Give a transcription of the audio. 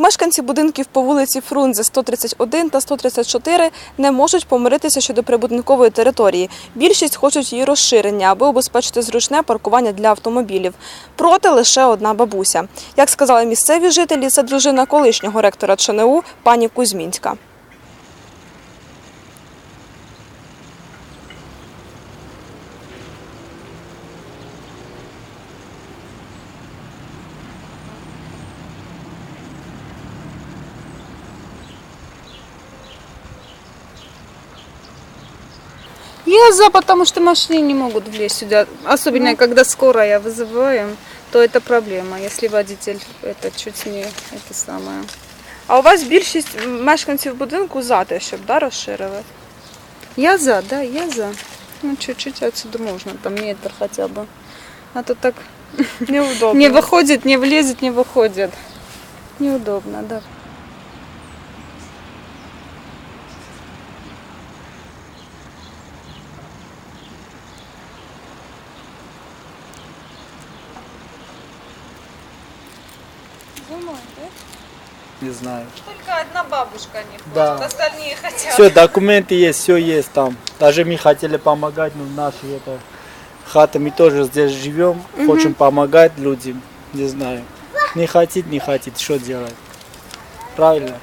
Мешканці будинків по вулиці Фрунзе 131 та 134 не можуть помиритися щодо прибудинкової території. Більшість хочуть її розширення, аби обезпечити зручне паркування для автомобілів. Проти лише одна бабуся. Як сказали місцеві жителі, це дружина колишнього ректора ЧНУ пані Кузьмінська. Я за, потому что машины не могут влезть сюда. Особенно, когда скорая вызываем, то это проблема, если водитель это чуть не это самое. А у вас більшість мешканців будинку за те, щоб да, розширили? Я за, да, я за. Ну, чуть-чуть отсюда можно, там метр хотя бы. А то так Неудобно. не выходит, не влезет, не выходит. Неудобно, да. Не знаю. Только одна бабушка не хочет, Да. остальные хотят. Все, документы есть, все есть там. Даже мы хотели помогать, но наши это хата, мы тоже здесь живем, хотим помогать людям, не знаю. Не хотит, не хотит, что делать? Правильно?